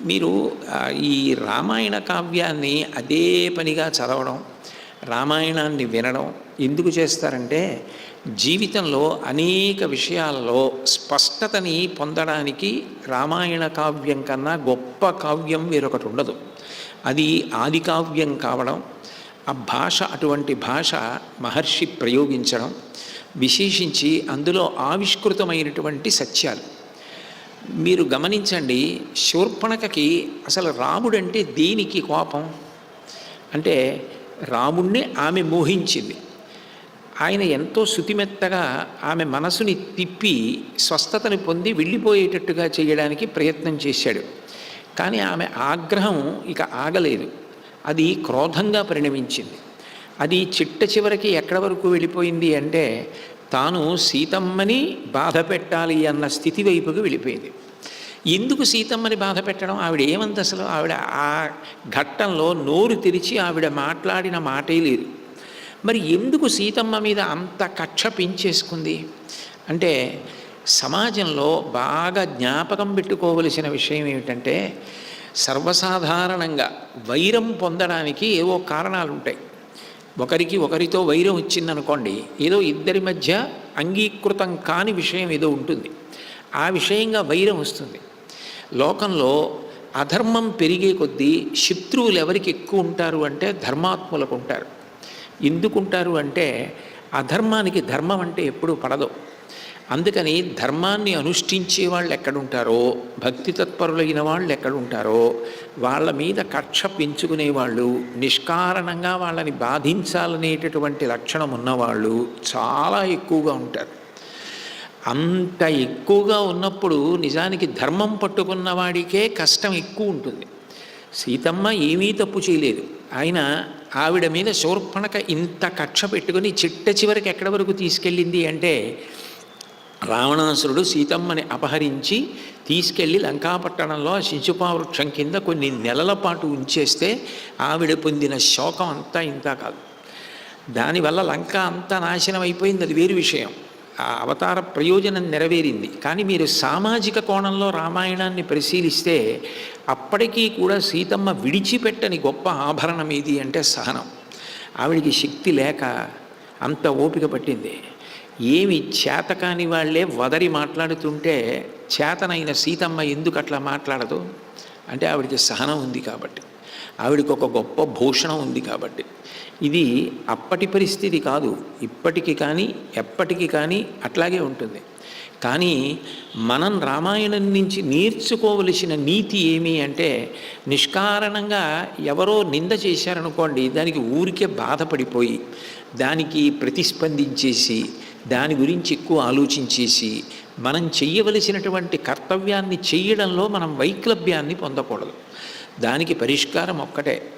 మీరు ఈ రామాయణ కావ్యాన్ని అదే పనిగా చదవడం రామాయణాన్ని వినడం ఎందుకు చేస్తారంటే జీవితంలో అనేక విషయాలలో స్పష్టతని పొందడానికి రామాయణ కావ్యం కన్నా గొప్ప కావ్యం వేరొకటి ఉండదు. అది ఆది కావ్యం కావడం ఆ భాష అటువంటి భాష మహర్షి ప్రయోగించడం విశేషించి అందులో ఆవిష్కృతమైనటువంటి సత్యాలు. మీరు గమనించండి శూర్పణకకి అసలు రాముడంటే దేనికి కోపం? అంటే రాముణ్ణి ఆమె మోహించింది. ఆయన ఎంతో శుతిమెత్తగా ఆమె మనసుని తిప్పి స్వస్థతని పొంది వెళ్ళిపోయేటట్టుగా చేయడానికి ప్రయత్నం చేశాడు. కానీ ఆమె ఆగ్రహం ఇక ఆగలేదు. అది క్రోధంగా పరిణమించింది. అది చిట్ట చివరికి ఎక్కడి వరకు వెళ్ళిపోయింది అంటే తాను సీతమ్మని బాధ పెట్టాలి అన్న స్థితి వైపుకి వెళ్ళిపోయింది. ఎందుకు సీతమ్మని బాధ పెట్టడం? ఆవిడ ఏమంది అసలు? ఆవిడ ఆ ఘట్టంలో నోరు తెరిచి ఆవిడ మాట్లాడిన మాటే లేదు. మరి ఎందుకు సీతమ్మ మీద అంత కక్ష పెంచేసుకుంది? అంటే సమాజంలో బాగా జ్ఞాపకం పెట్టుకోవలసిన విషయం ఏమిటంటే సర్వసాధారణంగా వైరం పొందడానికి ఏవో కారణాలు ఉంటాయి ఒకరికి ఒకరితో వైరం వచ్చిందనుకోండి ఏదో ఇద్దరి మధ్య అంగీకృతం కాని విషయం ఏదో ఉంటుంది. ఆ విషయంగా వైరం వస్తుంది. లోకంలో అధర్మం పెరిగే కొద్దీ శత్రువులు ఎవరికి ఎక్కువ ఉంటారు అంటే ధర్మాత్ములకు ఉంటారు. ఎందుకుంటారు అంటే అధర్మానికి ధర్మం అంటే ఎప్పుడూ పడదు. అందుకని ధర్మాన్ని అనుష్ఠించే వాళ్ళు ఎక్కడుంటారో భక్తి తత్పరులైన వాళ్ళు ఎక్కడుంటారో వాళ్ళ మీద కక్ష పెంచుకునే వాళ్ళు నిష్కారణంగా వాళ్ళని బాధించాలనేటటువంటి లక్షణం ఉన్నవాళ్ళు చాలా ఎక్కువగా ఉంటారు. అంత ఎక్కువగా ఉన్నప్పుడు నిజానికి ధర్మం పట్టుకున్న వాడికే కష్టం ఎక్కువ ఉంటుంది. సీతమ్మ ఏమీ తప్పు చేయలేదు. ఆయన ఆవిడ మీద శూర్పణక ఇంత కక్ష పెట్టుకుని చిట్ట చివరికి ఎక్కడి వరకు తీసుకెళ్ళింది అంటే రావణాసురుడు సీతమ్మని అపహరించి తీసుకెళ్ళి లంకాపట్టణంలో ఆ శిశుపావృక్షం కింద కొన్ని నెలల పాటు ఉంచేస్తే ఆవిడ పొందిన శోకం అంతా ఇంత కాదు. దానివల్ల లంక అంతా నాశనం అయిపోయింది. అది వేరు విషయం. ఆ అవతార ప్రయోజనం నెరవేరింది. కానీ మీరు సామాజిక కోణంలో రామాయణాన్ని పరిశీలిస్తే అప్పటికీ కూడా సీతమ్మ విడిచిపెట్టని గొప్ప ఆభరణం ఏది అంటే సహనం. ఆవిడికి శక్తి లేక అంత ఓపిక పట్టింది. ఏమి చేతకాని వాళ్ళే వదరి మాట్లాడుతుంటే చేతనైన సీతమ్మ ఎందుకు అట్లా మాట్లాడదు? అంటే ఆవిడికి సహనం ఉంది కాబట్టి. ఆవిడికి ఒక గొప్ప భూషణం ఉంది కాబట్టి. ఇది అప్పటి పరిస్థితి కాదు. ఇప్పటికి కానీ ఎప్పటికి కానీ అట్లాగే ఉంటుంది. కానీ మనం రామాయణం నుంచి నేర్చుకోవలసిన నీతి ఏమి అంటే నిష్కారణంగా ఎవరో నింద చేశారనుకోండి దానికి ఊరికే బాధపడిపోయి దానికి ప్రతిస్పందించేసి దాని గురించి ఎక్కువ ఆలోచించేసి మనం చెయ్యవలసినటువంటి కర్తవ్యాన్ని చెయ్యడంలో మనం వైక్లభ్యాన్ని పొందకూడదు. దానికి పరిష్కారం ఒక్కటే.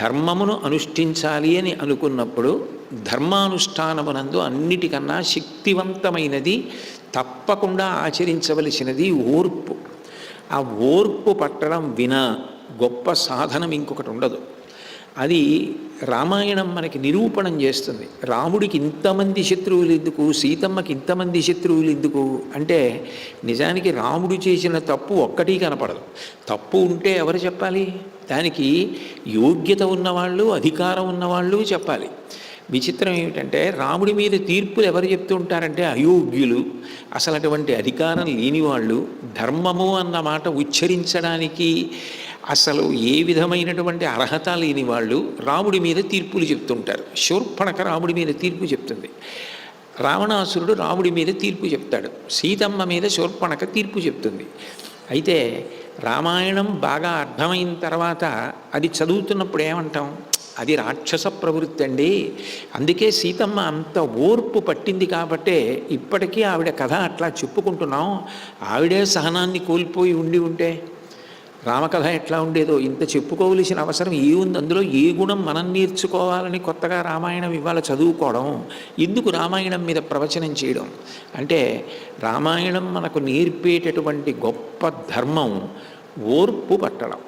ధర్మమును అనుష్ఠించాలి అని అనుకున్నప్పుడు ధర్మానుష్ఠానమునందు అన్నిటికన్నా శక్తివంతమైనది తప్పకుండా ఆచరించవలసినది ఓర్పు. ఆ ఓర్పు పట్టడం వినా గొప్ప సాధనం ఇంకొకటి ఉండదు. అది రామాయణం మనకి నిరూపణం చేస్తుంది. రాముడికి ఇంతమంది శత్రువులు ఎందుకు? సీతమ్మకి ఇంతమంది శత్రువులు ఎందుకు? అంటే నిజానికి రాముడు చేసిన తప్పు ఒక్కటి కనపడదు. తప్పు ఉంటే ఎవరు చెప్పాలి? దానికి యోగ్యత ఉన్నవాళ్ళు అధికారం ఉన్నవాళ్ళు చెప్పాలి. విచిత్రం ఏమిటంటే రాముడి మీద తీర్పులు ఎవరు చెప్తూ ఉంటారంటే అయోగ్యులు. అసలు అటువంటి అధికారం లేని వాళ్ళు ధర్మము అన్న మాట ఉచ్చరించడానికి అసలు ఏ విధమైనటువంటి అర్హత లేని వాళ్ళు రాముడి మీద తీర్పులు చెప్తుంటారు. శూర్పణక రాముడి మీద తీర్పు చెప్తుంది. రావణాసురుడు రాముడి మీద తీర్పు చెప్తాడు. సీతమ్మ మీద శూర్పణక తీర్పు చెప్తుంది. అయితే రామాయణం బాగా అర్థమైన తర్వాత అది చదువుతున్నప్పుడు ఏమంటాం? అది రాక్షస ప్రవృత్తి అండి. అందుకే సీతమ్మ అంత ఓర్పు పట్టింది కాబట్టే ఇప్పటికీ ఆవిడ కథ అట్లా చెప్పుకుంటున్నాం. ఆవిడే సహనాన్ని కోల్పోయి ఉండి ఉంటే రామకథ ఎట్లా ఉండేదో ఇంత చెప్పుకోవలసిన అవసరం ఏముంది? అందులో ఏ గుణం మనం నేర్చుకోవాలని కొత్తగా రామాయణం ఇవాళ చదువుకోవడం ఎందుకు రామాయణం మీద ప్రవచనం చేయడం. అంటే రామాయణం మనకు నేర్పేటటువంటి గొప్ప ధర్మం ఓర్పు పట్టడం.